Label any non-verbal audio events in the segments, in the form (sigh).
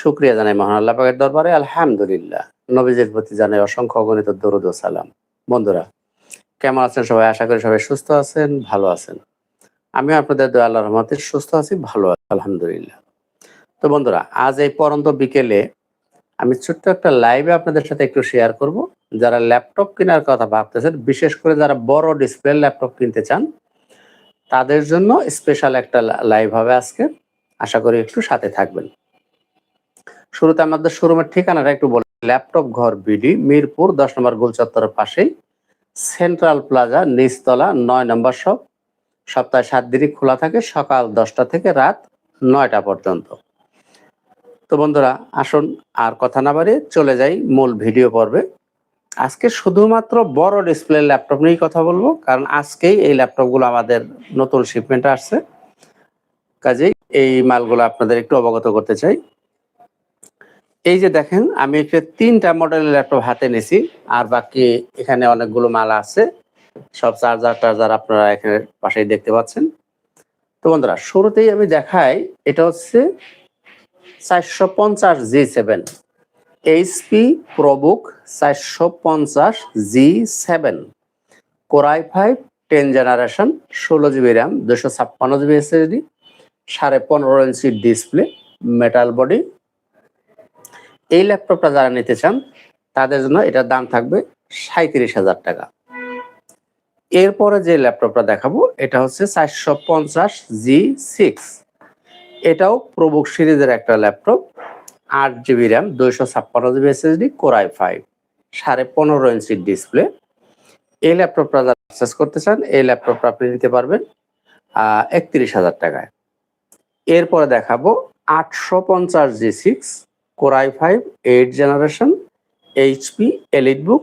শুক্রিয়া জানাই মহান আল্লাহ পাকের দরবারে। আলহামদুলিল্লাহ। নবীজির প্রতি জানাই অসংখ্য অগণিত দরুদ ও সালাম। বন্ধুরা, কেমন আছেন সবাই? আশা করি সবাই সুস্থ আছেন, ভালো আছেন। আমি আপনাদের দয়া আল্লাহ রহমতে সুস্থ আছি, ভালো আছি, আলহামদুলিল্লাহ। তো বন্ধুরা, আজ এই পরন্ত বিকেলে আমি ছোট্ট একটা লাইভে আপনাদের সাথে একটু শেয়ার করব। যারা ল্যাপটপ কেনার কথা ভাবতেছেন, বিশেষ করে যারা বড় ডিসপ্লে ল্যাপটপ কিনতে চান, তাদের জন্য স্পেশাল একটা লাইভ হবে আজকে। আশা করি একটু সাথে থাকবেন। শুরুতে আমাদের শোরুমের ঠিকানাটা একটু বলে ল্যাপটপ ঘর বিডি, মিরপুর, দশ নম্বর গোল চত্বরের পাশেই। সেন্ট্রাল প্লাজা, নিচতলা, নয় নম্বর শপ। সপ্তাহে সাত দিনই খোলা থাকে, সকাল দশটা থেকে রাত নয়টা পর্যন্ত। তো বন্ধুরা, আসুন আর কথা না বাড়িয়ে চলে যাই মূল ভিডিও পর্বে। আজকে শুধুমাত্র বড় ডিসপ্লে ল্যাপটপ নিয়েই কথা বলব, কারণ আজকেই এই ল্যাপটপগুলো আমাদের নতুন শিপমেন্ট আসছে। কাজেই এই মালগুলো আপনাদের একটু অবগত করতে চাই। এই যে দেখেন, আমি একটা তিনটা মডেলের ল্যাপটপ হাতে নিয়েছি আর বাকি এখানে অনেকগুলো মাল আছে। সব চার্জার টার্জার আপনারা এখানে পাশেই দেখতে পাচ্ছেন। তো বন্ধুরা, শুরুতেই আমি দেখাই, এটা হচ্ছে চারশো পঞ্চাশ জি সেভেন। এইচপি প্রবুক চারশো পঞ্চাশ G seven. Core i five ten generation ষোলো জিবি র্যাম দুশো ছাপ্পান্ন জিবি এসএসডি সাড়ে পনেরো ইঞ্চি ডিসপ্লে মেটাল বডি এই ল্যাপটপটা যারা নিতে চান, তাদের জন্য এটার দাম থাকবে সাঁত্রিশ হাজার টাকা। এরপরে যে ল্যাপটপটা দেখাবো, এটা হচ্ছে চারশো পঞ্চাশ জি সিক্স। এটাও প্রবুক সিরিজের একটা ল্যাপটপ, আট জিবি র্যাম, দুইশো ছাপ্পান্ন জিবি এসএসডি কোরাই ফাইভ, সাড়ে পনেরো ইঞ্চি ডিসপ্লে। এই ল্যাপটপটা যারা অ্যাক্সেস করতে চান, এই ল্যাপটপটা আপনি নিতে পারবেন একত্রিশ হাজার টাকায়। এরপরে দেখাবো আটশো পঞ্চাশ G six core i five, eight generation, HP, EliteBook,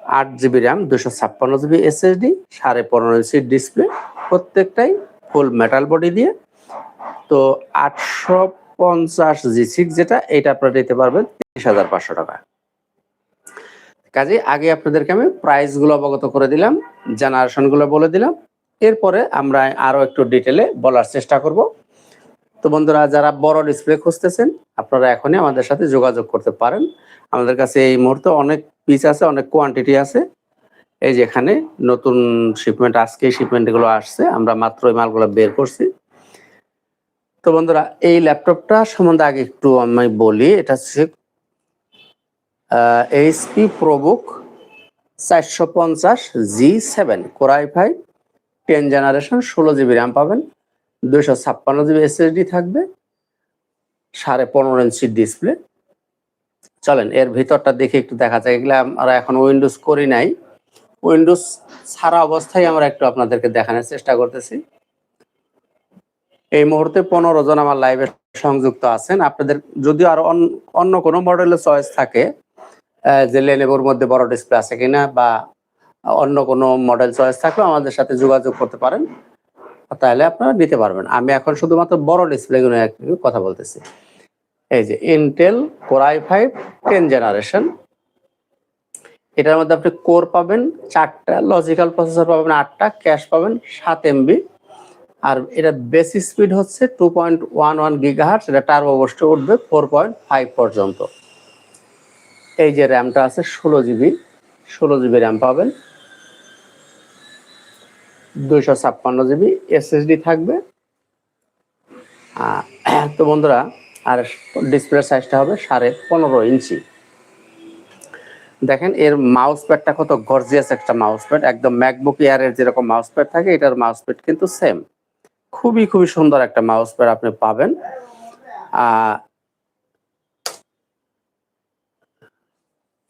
আট জিবি র্যাম, দুশো ছাপ্পান্ন জিবি এসএসডি, সাড়ে পনেরো ইঞ্চি ডিসপ্লে, প্রত্যেকটাই ফুল মেটাল বডি দিয়ে। তো আটশো পঞ্চাশ জি সিক্স যেটা এটা আপনারা নিতে পারবেন তিরিশ হাজার পাঁচশো টাকা। কাজে আগে আপনাদেরকে আমি প্রাইসগুলো অবগত করে দিলাম জেনারেশনগুলো বলে দিলাম। এরপরে আমরা আরও একটু ডিটেলে বলার চেষ্টা করব। তো বন্ধুরা, যারা বড় ডিসপ্লে খুঁজতেছেন, আপনারা এখনই আমাদের সাথে যোগাযোগ করতে পারেন। আমাদের কাছে এই মুহূর্তে অনেক পিস আছে, অনেক কোয়ান্টিটি আছে। এই যে এখানে নতুন শিপমেন্ট আজকে শিপমেন্টগুলো আসছে, আমরা মাত্র এই মালগুলো বের করছি। তো বন্ধুরা, এই ল্যাপটপটা সম্বন্ধে আগে একটু আমি বলি, এটা হচ্ছে এইচপি প্রবুক চারশো পঞ্চাশ G seven core i ten generation ষোলো জিবি র্যাম পাবেন। দুইশো ছাপ্পান্ন জিবি এসএসডি থাকবে, সাড়ে পনেরো ইঞ্চি ডিসপ্লে চলেন, এর ভিতরটা দেখে একটু দেখা যায়। এগুলো আমরা এখন উইন্ডোজ করি নাই। উইন্ডোজ ছাড়া অবস্থায় আমরা একটু আপনাদেরকে দেখানোর চেষ্টা করতেছি। এই মুহূর্তে পনেরো জন আমার লাইভে সংযুক্ত আছেন। আপনাদের যদি আরও অন্য কোনো মডেলের চয়েস থাকে যে লেনেবোর মধ্যে বড় ডিসপ্লে আছে কিনা বা অন্য কোনো মডেল চয়েস থাকলে আমাদের সাথে যোগাযোগ করতে পারেন। তাহলে আপনারা নিতে পারবেন। আমি এখন শুধুমাত্র বড় ডিসপ্লে গুলো কথা বলতেছি। এই যে Intel core i five ten generation এটার মধ্যে আপনি কোর পাবেন, চারটা লজিক্যাল প্রসেসর পাবেন, আটটা ক্যাশ পাবেন, সাত এমবি আর এটা বেসি স্পিড হচ্ছে two point one one gigahertz এটা টার্বো বসতে উঠবে ফোর পয়েন্ট ফাইভ পর্যন্ত। এই যে র্যামটা আছে ষোলো জিবি ষোলো জিবি র্যাম পাবেন। দুইশো ছাপ্পান্ন জিবি এসএসডি থাকবে। (clears throat) তো বন্ধুরা, আর ডিসপ্লে সাইজটা হবে সাড়ে পনেরো ইঞ্চি। দেখেন, এর মাউস প্যাডটা কত গর্জিয়াস একটা মাউস প্যাড একদম ম্যাকবুক এয়ারের যেরকম মাউস প্যাড থাকে, এটার মাউস প্যাড কিন্তু সেম খুবই খুবই সুন্দর একটা মাউস প্যাড আপনি পাবেন।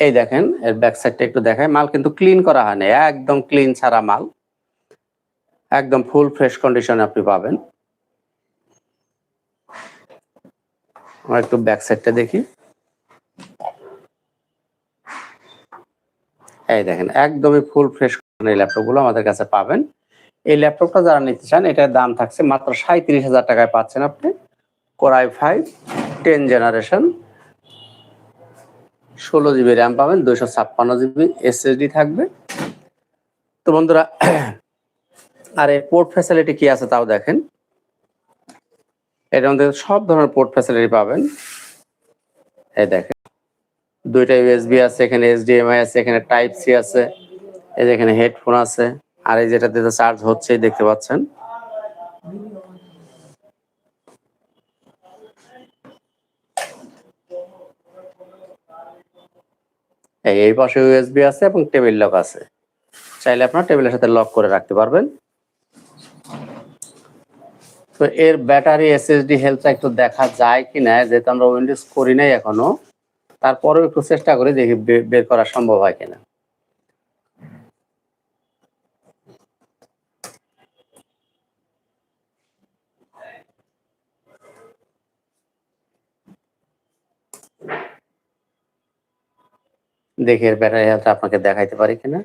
এই দেখেন, এর ব্যাক সাইডটা একটু দেখায় মাল কিন্তু ক্লিন করা হয়নি একদম ক্লিন ছাড়া মাল। একদম ফুল ফ্রেশ কন্ডিশনে আপনি পাবেন। আমরা একটু ব্যাক সাইডটা দেখি। এই দেখেন, একদমই ফুল ফ্রেশ এই ল্যাপটপগুলো আমাদের কাছে পাবেন। এই ল্যাপটপটা যারা নিতে চান, এটার দাম থাকছে মাত্র সাঁত্রিশ হাজার টাকায় পাচ্ছেন আপনি। Core i five ten generation ষোলো জিবি র্যাম পাবেন, দুইশো ছাপ্পান্ন জিবি এসএসডি থাকবে। তো বন্ধুরা আর এর পোর্ট ফ্যাসিলিটি কি আছে তাও দেখেন। এটার মধ্যে সব ধরনের পোর্ট ফ্যাসিলিটি পাবেন। এই দেখেন, দুইটা ইউএসবি আছে, এখানে এইচডিএমআই আছে, এখানে টাইপ সি আছে, এই যে এখানে হেডফোন আছে, আর এই যেটাতে চার্জ হচ্ছে দেখতে পাচ্ছেন। এই পাশে ইউএসবি আছে এবং টেবিল লক আছে। চাইলে আপনার টেবিলের সাথে লক করে রাখতে পারবেন। তো এর ব্যাটারি এসএসডি হেলথটা একটু দেখা যায় কিনা, যেহেতু আমরা উইন্ডোজ করি নাই এখনও, তারপরেও একটু চেষ্টা করি দেখি বের করা সম্ভব হয় কিনা। দেখি এর ব্যাটারি হেলথ আপনাকে দেখাইতে পারি কিনা।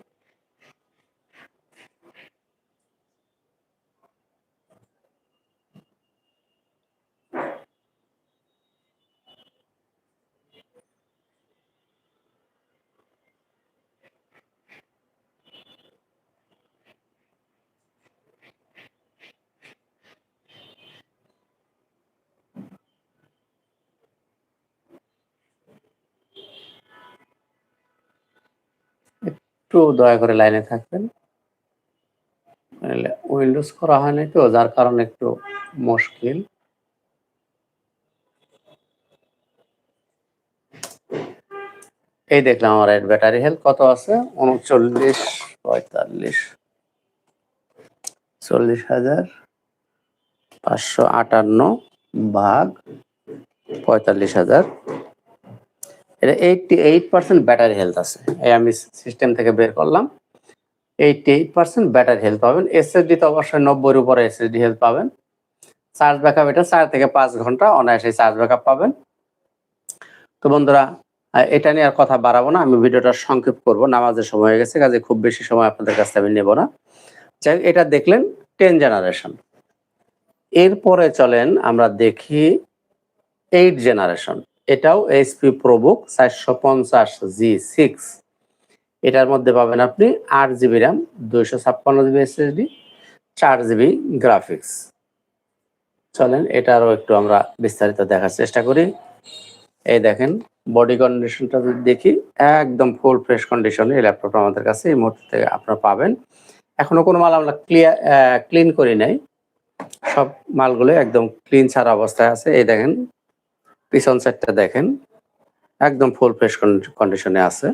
একটু দয়া করে লাইনে থাকবেন। উইন্ডোজ করা হয় নাই তো, যার কারণে একটু মুশকিল। এই দেখলাম আমার এর ব্যাটারি হেলথ কত আছে? উনচল্লিশ, পঁয়তাল্লিশ, চল্লিশ হাজার পাঁচশো আটান্ন ভাগ পঁয়তাল্লিশ হাজার এটা eighty eight percent battery health আছে। এই আমি সিস্টেম থেকে বের করলাম। Eighty eight percent battery health পাবেন এসএসডি তো অবশ্যই নব্বইয়ের উপরে এসএসডি হেলথ পাবেন। চার্জ ব্যাকআপ এটা চার থেকে পাঁচ ঘণ্টা অনায়াসে চার্জ ব্যাকআপ পাবেন। তো বন্ধুরা, এটা নিয়ে আর কথা বাড়াবো না। আমি ভিডিওটা সংক্ষেপ করব। নামাজের সময় হয়ে গেছে, কাজে খুব বেশি সময় আপনাদের কাছে আমি নেব না। যাই এটা দেখলেন টেন জেনারেশন এরপরে চলেন আমরা দেখি এইট জেনারেশন এটাও এইচপি প্রবুক চারশো পঞ্চাশ জি সিক্স এটার মধ্যে পাবেন আপনি আট জিবি র্যাম দুইশো ছাপ্পান্ন জিবি এসএসডি চার জিবি গ্রাফিক্স চলেন, এটারও একটু আমরা বিস্তারিত দেখার চেষ্টা করি। এই দেখেন বডি কন্ডিশনটা যদি দেখি, একদম ফুল ফ্রেশ কন্ডিশনে এই ল্যাপটপটা আমাদের কাছে এই মুহূর্তে থেকে আপনারা পাবেন। এখনও কোনো মাল আমরা ক্লিয়ার ক্লিন করি নাই। সব মালগুলো একদম ক্লিন ছাড়া অবস্থায় আছে। এই দেখেন পিছন সাইডটা দেখেন, একদম ফুল ফ্রেশ কন্ডিশনে আছে।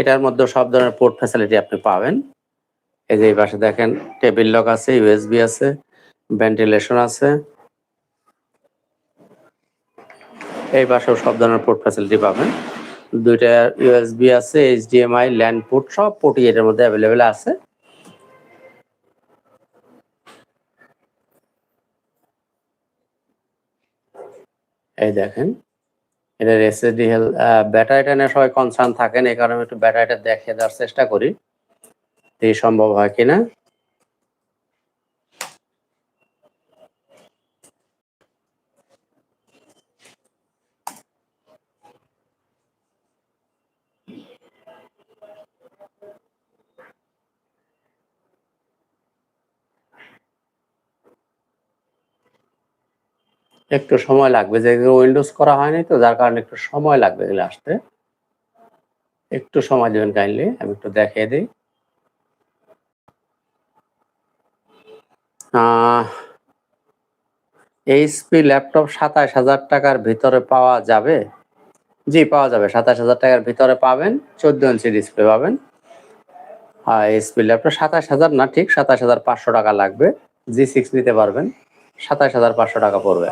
এটার মধ্যে সব ধরনের পোর্ট ফ্যাসিলিটি আপনি পাবেন। এই যে এই পাশে দেখেন টেবিল লক আছে ইউএসবি আছে ভেন্টিলেশন আছে। এই পাশেও সব ধরনের পোর্ট ফ্যাসিলিটি পাবেন। দুইটা ইউএসবি আছে এইচডিএমআই ল্যান্ড পোর্ট সব পোর্টই এটার মধ্যে অ্যাভেলেবেল আছে। এই দেখেন এটার এসএসডি হেল ব্যাটারিটা নিয়ে সবাই কনসার্ন থাকেন, এই কারণে একটু ব্যাটারিটা দেখিয়ে দেওয়ার চেষ্টা করি এই সম্ভব হয় কিনা। একটু সময় লাগবে। যে উইন্ডোজ করা হয়নি তো, যার কারণে একটু সময় লাগবে এগুলো আসতে। একটু সময় দেবেন কাইন্ডলি আমি একটু দেখিয়ে দিই। এইচপি ল্যাপটপ সাতাশ হাজার টাকার ভিতরে পাওয়া যাবে? জি, পাওয়া যাবে। সাতাশ হাজার টাকার ভিতরে পাবেন, চোদ্দ ইঞ্চি ডিসপ্লে পাবেন। আর এইচপি ল্যাপটপ সাতাশ হাজার না, ঠিক সাতাশ হাজার পাঁচশো টাকা লাগবে। জি সিক্স নিতে পারবেন, সাতাশ হাজার পাঁচশো টাকা পড়বে।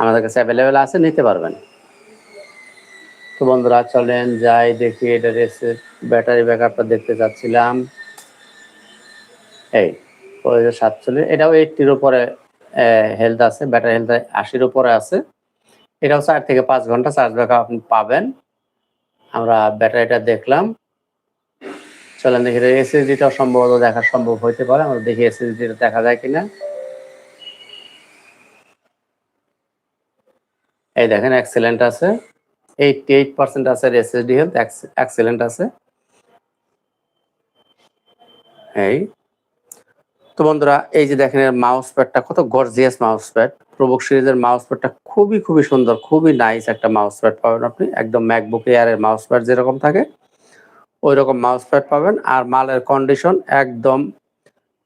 আমাদের কাছে অ্যাভেলেবেল আছে, নিতে পারবেন। তো বন্ধুরা, চলেন যাই, দেখি এটা রেসে ব্যাটারি ব্যাকআপটা দেখতে চাচ্ছিলাম। এই সাতচল্লিশ, এটাও এইটটির উপরে হেলথ আছে ব্যাটারি হেলথ আশির উপরে আছে। এটাও চার থেকে পাঁচ ঘণ্টা চার্জ ব্যাকআপ আপনি পাবেন। আমরা ব্যাটারিটা দেখলাম। চলেন দেখি এসএসডিটাও সম্ভবত দেখা সম্ভব হইতে পারে, আমরা দেখি এসএসডিটা দেখা যায় কিনা। এই দেখেন এক্সেলেন্ট আছে। এইটটি এইট পার্সেন্ট আছে এসএসডি হেলথ এক্সেলেন্ট আছে। এই। তো বন্ধুরা, এই যে দেখেন মাউস প্যাডটা কত গর্জিয়াস মাউস প্যাড প্রবুক সিরিজের মাউস প্যাডটা খুবই খুবই সুন্দর, খুবই নাইস একটা মাউস প্যাড পাবেন আপনি। একদম ম্যাকবুক এয়ারের মাউস প্যাড যেরকম থাকে ওই রকম মাউস প্যাড পাবেন। আর মালের কন্ডিশন একদম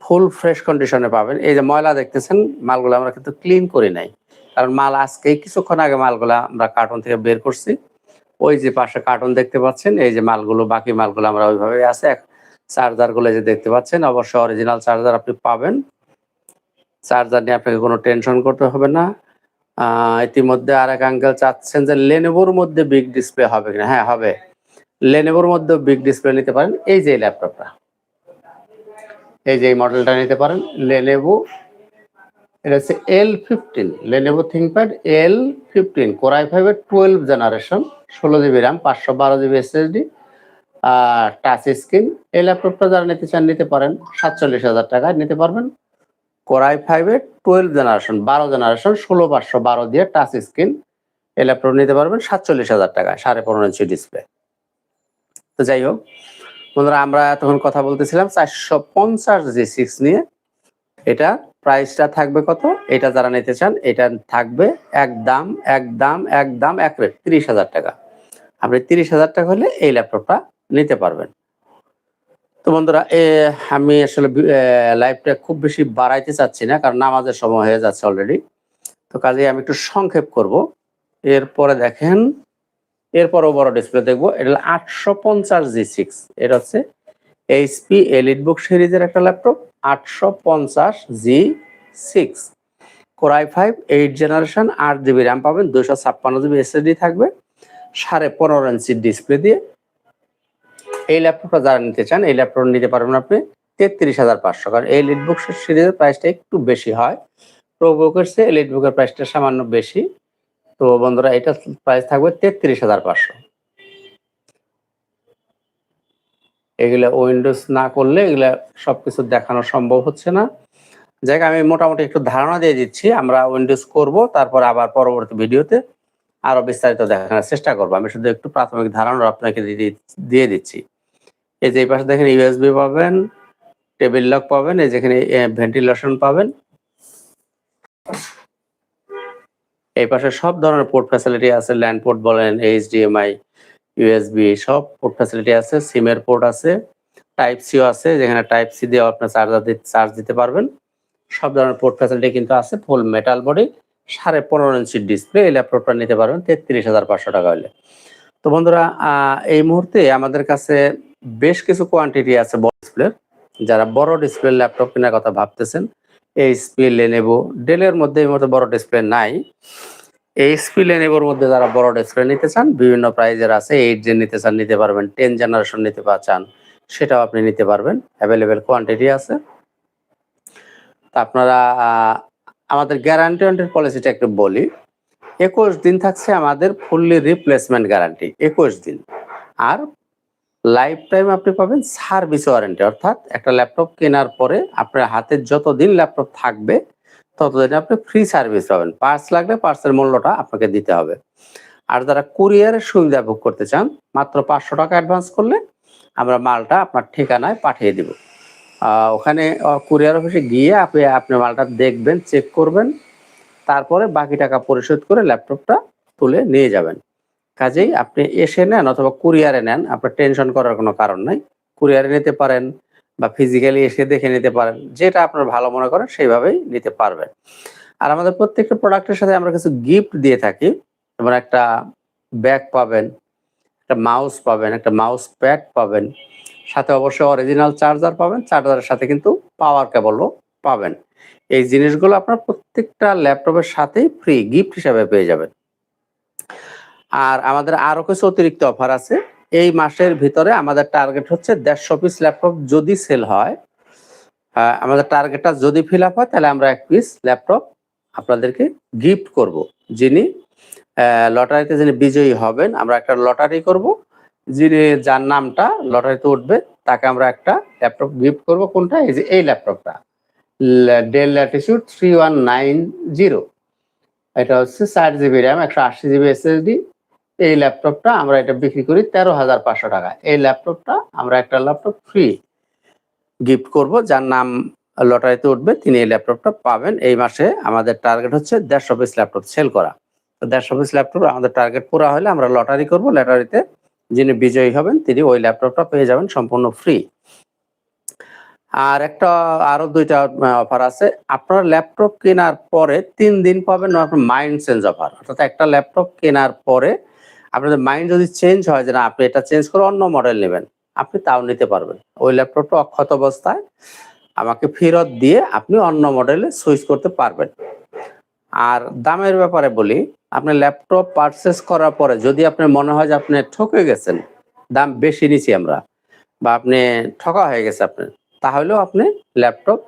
ফুল ফ্রেশ কন্ডিশনে পাবেন। এই যে ময়লা দেখতেছেন, মালগুলো আমরা কিন্তু ক্লিন করি নাই। কারণ মাল আজকেই কিছুক্ষণ আগে মালগুলা আমরা কার্টুন থেকে বের করছি। ওই যে পাশে কার্টুন দেখতে পাচ্ছেন, এই যে মালগুলো, বাকি মালগুলো আমরা ওইভাবে আছে। চার্জারগুলো যে দেখতে পাচ্ছেন, অবশ্যই অরিজিনাল চার্জার আপনি পাবেন। চার্জার নিয়ে আপনাকে কোনো টেনশন করতে হবে না। ইতিমধ্যে আর এক আঙ্কেল চাচ্ছেন যে লেনেভোর মধ্যে বিগ ডিসপ্লে হবে কিনা। হ্যাঁ হবে। লেনেভোর মধ্যে বিগ ডিসপ্লে নিতে পারেন। এই যে ল্যাপটপটা এই যে মডেলটা নিতে পারেন। লেনেভো এটা হচ্ছে L fifteen Lenovo ThinkPad L fifteen core i ফাইভের টুয়েলভ জেনারেশন ষোলো জিবি র্যাম পাঁচশো বারো জিবি এসএসডি টাচ স্ক্রিন এই ল্যাপটপটা যারা নিতে চান, নিতে পারেন। সাতচল্লিশ হাজার টাকায় নিতে পারবেন। কোরাই ফাইভের টুয়েলভ জেনারেশন বারো জেনারেশন ষোলো, পাঁচশো বারো দিয়ে টাচ স্ক্রিন এই ল্যাপটপ নিতে পারবেন সাতচল্লিশ হাজার টাকায় সাড়ে পনেরো ইঞ্চি ডিসপ্লে তো যাই হোক, বন্ধুরা, আমরা তখন কথা বলতেছিলাম চারশো পঞ্চাশ জি সিক্স নিয়ে। এটা প্রাইসটা থাকবে কত? এটা যারা নিতে চান, এটা থাকবে এক দাম এক দাম এক দাম, এক রেট তিরিশ হাজার টাকা। আপনি তিরিশ হাজার টাকা হলে এই ল্যাপটপটা নিতে পারবেন। তো বন্ধুরা, এ, আমি আসলে লাইভটা খুব বেশি বাড়াইতে চাচ্ছি না, কারণ নামাজের সময় হয়ে যাচ্ছে অলরেডি তো কাজে আমি একটু সংক্ষেপ করব। এরপরে দেখেন, এরপরও বড় ডিসপ্লে দেখব। এটা হলো আটশো পঞ্চাশ জি সিক্স এটা হচ্ছে এইচপি এলিট বুক সিরিজের একটা ল্যাপটপ আটশো পঞ্চাশ G six core i five eight generation আট জিবি র্যাম পাবেন দুশো ছাপ্পান্ন জিবি এসএসডি থাকবে, সাড়ে পনেরো ইঞ্চির ডিসপ্লে দিয়ে। এই ল্যাপটপটা যারা নিতে চান, এই ল্যাপটপ নিতে পারবেন আপনি তেত্রিশ হাজার পাঁচশো কারণ এই লিটবুক সিরিজের প্রাইসটা একটু বেশি হয়। প্রোবুকের চেয়ে লিটবুকের প্রাইসটা সামান্য বেশি। তো বন্ধুরা এটা প্রাইস থাকবে তেত্রিশ হাজার পাঁচশো। এগুলা উইন্ডোজ না করলে এগুলা সবকিছু দেখানো সম্ভব হচ্ছে না। যাই আমি মোটামুটি একটু ধারণা দিয়ে দিচ্ছি, আমরা উইন্ডোজ করব, তারপর আবার পরবর্তী ভিডিওতে আরও বিস্তারিত দেখানোর চেষ্টা করব। আমি শুধু একটু প্রাথমিক ধারণা আপনাকে দিয়ে দিচ্ছি। এই যে এই পাশে দেখেন ইউএসবি পাবেন, টেবিল লক পাবেন, এই যেখানে ভেন্টিলেশন পাবেন। এই পাশে সব ধরনের পোর্ট ফ্যাসিলিটি আছে, ল্যান্ড পোর্ট বলেন এইচডিএমআই ইউএসবি সব পোর্ট ফ্যাসিলিটি আছে সিমের পোর্ট আছে টাইপ সিও আছে, যেখানে টাইপ সি দিয়ে আপনার চার্জার চার্জ দিতে পারবেন। সব ধরনের পোর্ট ফ্যাসিলিটি কিন্তু আছে ফুল মেটাল বডি সাড়ে পনেরো ইঞ্চির ডিসপ্লে এই ল্যাপটপটা নিতে পারবেন তেত্রিশ হাজার পাঁচশো টাকা হলে। তো বন্ধুরা এই মুহূর্তে আমাদের কাছে বেশ কিছু কোয়ান্টিটি আছে বড় ডিসপ্লে যারা বড় ডিসপ্লে ল্যাপটপ কেনার কথা ভাবতেছেন এইচপি লেনেভো ডেলের মধ্যে এই মুহূর্তে বড় ডিসপ্লে নাই। এইচপি লেনেভোর মধ্যে যারা বড় ডিসপ্লে নিতে চান, বিভিন্ন প্রাইজের আছে এইট জেন নিতে চান, নিতে পারবেন টেন জেনারেশন নিতে চান, সেটাও আপনি নিতে পারবেন। অ্যাভেলেবেল কোয়ান্টিটি আছে। তা আপনারা আমাদের গ্যারান্টি ওয়ান্টির পলিসিটা একটু বলি। একুশ দিন থাকছে আমাদের ফুললি রিপ্লেসমেন্ট গ্যারান্টি একুশ দিন। আর লাইফ টাইম আপনি পাবেন সার্ভিস ওয়ারেন্টি অর্থাৎ একটা ল্যাপটপ কেনার পরে আপনার হাতে যতদিন ল্যাপটপ থাকবে ততদিন আপনি ফ্রি সার্ভিস পাবেন। পার্স লাগলে পার্সের মূল্যটা আপনাকে দিতে হবে। আর যারা কুরিয়ারের সুবিধা ভোগ করতে চান, মাত্র পাঁচশো টাকা অ্যাডভান্স করলে আমরা মালটা আপনার ঠিকানায় পাঠিয়ে দিব। ওখানে কুরিয়ার অফিসে গিয়ে আপনি আপনি মালটা দেখবেন চেক করবেন। তারপরে বাকি টাকা পরিশোধ করে ল্যাপটপটা তুলে নিয়ে যাবেন। কাজেই আপনি এসে নেন অথবা কুরিয়ারে নেন, আপনার টেনশন করার কোনো কারণ নাই। কুরিয়ারে নিতে পারেন বা ফিজিক্যালি এসে দেখে নিতে পারেন, যেটা আপনার ভালো মনে করেন সেইভাবেই নিতে পারবেন। আর আমাদের প্রত্যেকটা প্রোডাক্টের সাথে আমরা কিছু গিফট দিয়ে থাকি, যেমন একটা ব্যাগ পাবেন, একটা মাউস পাবেন, একটা মাউস প্যাড পাবেন, সাথে অবশ্যই অরিজিনাল চার্জার পাবেন চার্জারের সাথে কিন্তু পাওয়ার কেবলও পাবেন। এই জিনিসগুলো আপনার প্রত্যেকটা ল্যাপটপের সাথেই ফ্রি গিফট হিসাবে পেয়ে যাবেন। আর আমাদের আরও কিছু অতিরিক্ত অফার আছে এই মাসের ভিতরে আমাদের টার্গেট হচ্ছে দেড়শো পিস ল্যাপটপ যদি সেল হয় আমাদের টার্গেটটা যদি ফিল আপ হয়, তাহলে আমরা এক পিস ল্যাপটপ আপনাদেরকে গিফট করব। যিনি লটারিতে যিনি বিজয়ী হবেন, আমরা একটা লটারি করব। যিনি যার নামটা লটারিতে উঠবে, তাকে আমরা একটা ল্যাপটপ গিফট করব। কোনটা? এই যে এই ল্যাপটপটা Dell Latitude three one nine zero এটা হচ্ছে চার জিবি র্যাম একশো আশি জিবি এসএসডি এই ল্যাপটপটা আমরা এটা বিক্রি করি তেরো হাজার পাঁচশো টাকা। এই ল্যাপটপটা আমরা একটা ল্যাপটপ ফ্রি গিফট করব, যার নাম লটারিতে উঠবে। তিনি এই ল্যাপটপটা পাবেন এই মাসে। আমাদের টার্গেট হচ্ছে দেড়শো পিস ল্যাপটপ সেল করা। তো দেড়শো পিস ল্যাপটপ আমাদের টার্গেট পুরো হলে আমরা লটারি করব। লটারিতে যিনি বিজয়ী হবেন, তিনি ওই ল্যাপটপটা পেয়ে যাবেন সম্পূর্ণ ফ্রি আর একটা, আরও দুইটা অফার আছে। আপনার ল্যাপটপ কেনার পরে তিন দিন পাবেন আপনার মাইন্ড চেঞ্জ অফার অর্থাৎ একটা ল্যাপটপ কেনার পরে আপনাদের মাইন্ড যদি চেঞ্জ হয় যে না, আপনি এটা চেঞ্জ করে অন্য মডেল নেবেন, আপনি তাও নিতে পারবেন। ওই ল্যাপটপটা অক্ষত অবস্থায় আমাকে ফেরত দিয়ে আপনি অন্য মডেলে সুইচ করতে পারবেন। আর দামের ব্যাপারে বলি, আপনি ল্যাপটপ পারচেস করার পরে যদি আপনার মনে হয় যে আপনি ঠকে গেছেন, দাম বেশি নিছি আমরা, বা আপনি ঠকা হয়ে গেছে আপনার, তাহলেও আপনি ল্যাপটপ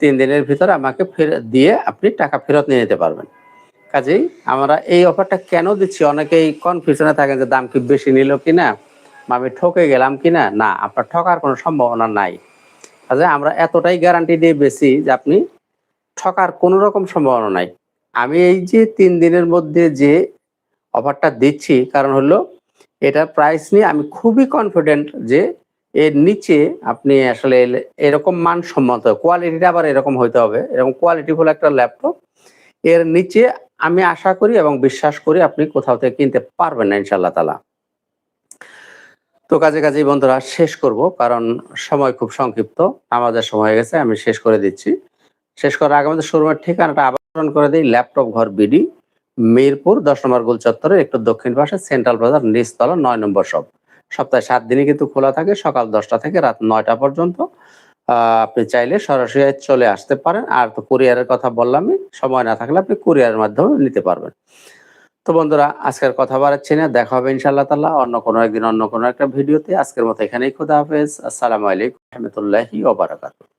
তিন দিনের ভিতরে আমাকে ফেরত দিয়ে আপনি টাকা ফেরত নিয়ে নিতে পারবেন। কাজেই আমরা এই অফারটা কেন দিচ্ছি? অনেকেই কনফিউশনে থাকেন যে দাম কি বেশি নিল কিনা? বা আমি ঠকে গেলাম কিনা? না না আপনার ঠকার কোনো সম্ভাবনা নাই। কাজে আমরা এতটাই গ্যারান্টি দিয়ে বেশি যে আপনি ঠকার কোনো রকম সম্ভাবনা নাই। আমি এই যে তিন দিনের মধ্যে যে অফারটা দিচ্ছি, কারণ হলো এটার প্রাইস নিয়ে আমি খুবই কনফিডেন্ট যে এর নিচে আপনি আসলে এরকম মানসম্মত কোয়ালিটিটা আবার এরকম হইতে হবে। এরকম কোয়ালিটিফুল একটা ল্যাপটপ এর নিচে আমি আশা করি এবং বিশ্বাস করি আপনি কোথাও থেকে কিনতে পারবেন না ইনশাল্লাহ তালা তো কাজে কাজেই বন্ধুরা, শেষ করব কারণ সময় খুব সংক্ষিপ্ত, আমাদের সময় হয়ে গেছে, আমি শেষ করে দিচ্ছি। শেষ করার আগে আমাদের শোরুমের ঠিকানাটা আবার করে দিই ল্যাপটপ ঘর বিডি মিরপুর, দশ নম্বর গোল চত্বরের একটু দক্ষিণ পাশে সেন্ট্রাল বাজার, নিচতলা, নয় নম্বর শপ সপ্তাহে সাত দিনই কিন্তু খোলা থাকে, সকাল দশটা থেকে রাত নয়টা পর্যন্ত। আপনি চাইলে সরাসরি চলে আসতে পারেন। আর তো কুরিয়ারের কথা বললামই, সময় না থাকলে আপনি কুরিয়ারের মাধ্যমে নিতে পারবেন। তো বন্ধুরা, আজকের কথা বাড়াচ্ছি না। দেখা হবে ইনশাআল্লাহ তাল্লাহ অন্য কোনো একদিন, অন্য কোনো একটা ভিডিওতে। আজকের মতো এখানেই খোদা হাফেজ। আসসালামু আলাইকুম রহমতুল্লাহি ওবারাকাতুহ